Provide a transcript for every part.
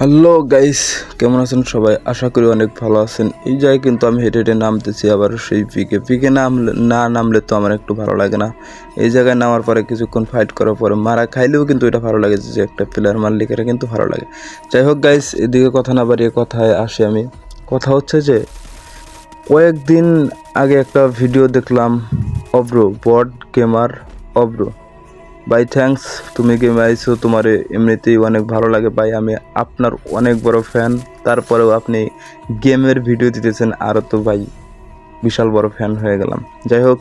Hello guys কেমন আছেন সবাই? আশা করি অনেক ভালো আছেন। এই জায়গায় কিন্তু আমি হেঁটে হেঁটে নামতেছি আবার সেই পিকে পিকে নামলে না নামলে তো আমার একটু ভালো লাগে না। এই জায়গায় নামার পরে কিছুক্ষণ ফাইট করার পরে মারা খাইলেও কিন্তু এটা ভালো লাগে যে একটা প্লেয়ার মারলে এটা কিন্তু ভালো লাগে। যাই হোক গাইস এদিকে কথা না বাড়িয়ে কথায় আসি আমি। কথা হচ্ছে যে, কয়েকদিন আগে একটা ভিডিও দেখলাম অব্র বড গেমার অব্র। ভাই থ্যাঙ্কস তুমি গেম আইছো তোমার এমনিতেই অনেক ভালো লাগে। ভাই, আমি আপনার অনেক বড় ফ্যান তারপরেও আপনি গেমের ভিডিও দিতেছেন। আরও তো ভাই, বিশাল বড় ফ্যান হয়ে গেলাম। যাই হোক,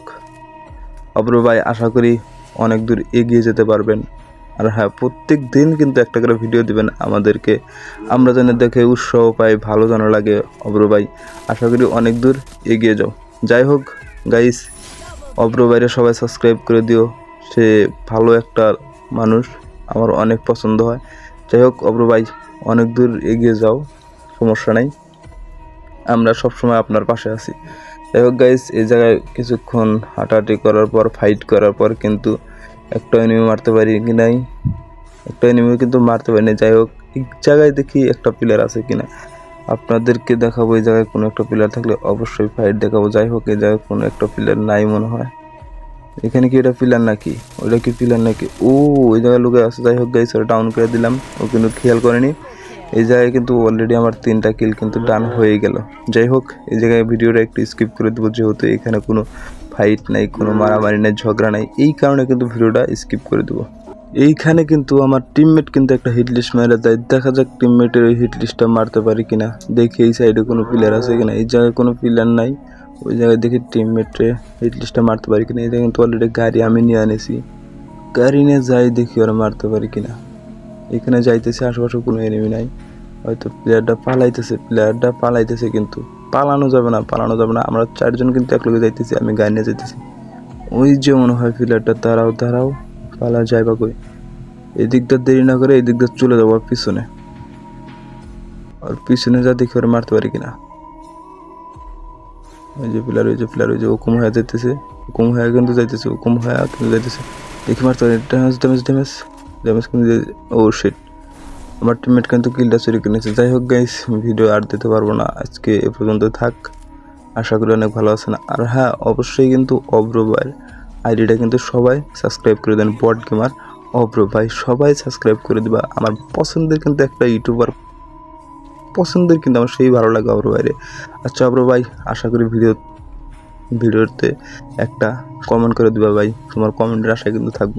অব্র ভাই, আশা করি অনেক দূর এগিয়ে যেতে পারবেন। আর হ্যাঁ প্রত্যেক দিন কিন্তু একটা করে ভিডিও দিবেন আমাদেরকে। আমরা যেন দেখে উৎসাহ পাই, ভালো যেন লাগে। অব্র ভাই, আশা করি অনেক দূর এগিয়ে যাও। যাই হোক গাইস অব্র বাইরে সবাই সাবস্ক্রাইব করে দিও। সে ভালো একটা মানুষ, আমার অনেক পছন্দ হয়। যাই হোক, অব্র ভাই, অনেক দূর এগিয়ে যাও, সমস্যা নাই। আমরা সবসময় আপনার পাশে আছি। যাই হোক গাইস এই জায়গায় কিছুক্ষণ হাঁটাহাঁটি করার পর ফাইট করার পর কিন্তু একটা এনিমি মারতে পারি কি নাই? একটা এনিমি কিন্তু মারতে পারি না যাই হোক, এই জায়গায় দেখি একটা প্লেয়ার আছে কিনা আপনাদেরকে দেখাবো এই জায়গায় কোনো একটা প্লেয়ার থাকলে অবশ্যই ফাইট দেখাবো। যাই হোক, এই জায়গায় কোনো একটা প্লেয়ার নাই মনে হয়। এখানে কি এটা পিলার নাকি? ওটা কি পিলার নাকি? ও ওই জায়গায় লোকে আছে। যাই হোক গাইস ওটা ডাউন করে দিলাম। ও কিন্তু খেয়াল করেনি। এই জায়গায় কিন্তু অলরেডি আমার তিনটা কিল কিন্তু ডান হয়ে গেল। যাই হোক, এই জায়গায় ভিডিওটা একটু স্কিপ করে দেবো, যেহেতু এখানে কোনো ফাইট নাই, কোনো মারামারি নাই, ঝগড়া নাই। এই কারণে কিন্তু ভিডিওটা স্কিপ করে দেবো। এইখানে কিন্তু আমার টিমমেট কিন্তু একটা হিট লিস্ট মেরে দেয়। দেখা যাক টিমমেটের ওই হিট লিস্টটা মারতে পারি কিনা। দেখি এই সাইডে কোনো প্লেয়ার আছে কিনা। এই জায়গায় কোনো প্লেয়ার নাই। ওই জায়গায় দেখি টিমমেটে হিট লিস্টটা মারতে পারি কিনা। এই কিন্তু অলরেডি গাড়ি আমি নিয়ে আনেছি। গাড়ি নিয়ে যাই দেখি ওরা মারতে পারি কিনা। এখানে যাইতেছে, আশেপাশে কোনো এনিমি নাই। হয়তো প্লেয়ারটা পালাইতেছে প্লেয়ারটা পালাইতেছে কিন্তু। পালানো যাবে না, পালানো যাবে না। আমরা চারজন কিন্তু এক লগে যাইতেছি, আমি গাড়ি নিয়ে যাইতেছি। ওই যে মনে হয় প্লেয়ারটা দাঁড়াও দাঁড়াও, পালা যায় বা কই। এই দিকটা দেরি না করে এই দিকটা চলে যাব পিছনে। আর পিছনে যা দেখি ওরা মারতে পারি কিনা। যে প্লেয়ার যে প্লেয়ার যে হুকুম হয়ে যাইতেছে। হুকুম হয়ে কিন্তু যাইতেছে হুকুম হয়ে কিন্তু যাইতেছে। দেখি মারতে পারি ড্যামেজ ড্যামেজ ড্যামেজ। ড্যামেজ কিন্তু ও শিট আমার টিমমেট কিন্তু কিলটা চুরি করে নিয়েছে যাই হোক গাইস ভিডিও আর দিতে পারব না। আজকে এ পর্যন্ত থাক। আশা করি অনেক ভালো আছেন। আর হ্যাঁ অবশ্যই কিন্তু অব্র আইডিটা কিন্তু সবাই সাবস্ক্রাইব করে দেন। বট গেমার অব্র ভাই সবাই সাবস্ক্রাইব করে দিবা। আমার পছন্দের কিন্তু একটা ইউটিউবার পছন্দের, কিন্তু আমার সেই ভালো লাগে অব্র বাইরে। আচ্ছা অব্র ভাই, আশা করি ভিডিও ভিডিওতে একটা কমেন্ট করে দেবা ভাই। তোমার কমেন্টের আশায় কিন্তু থাকব।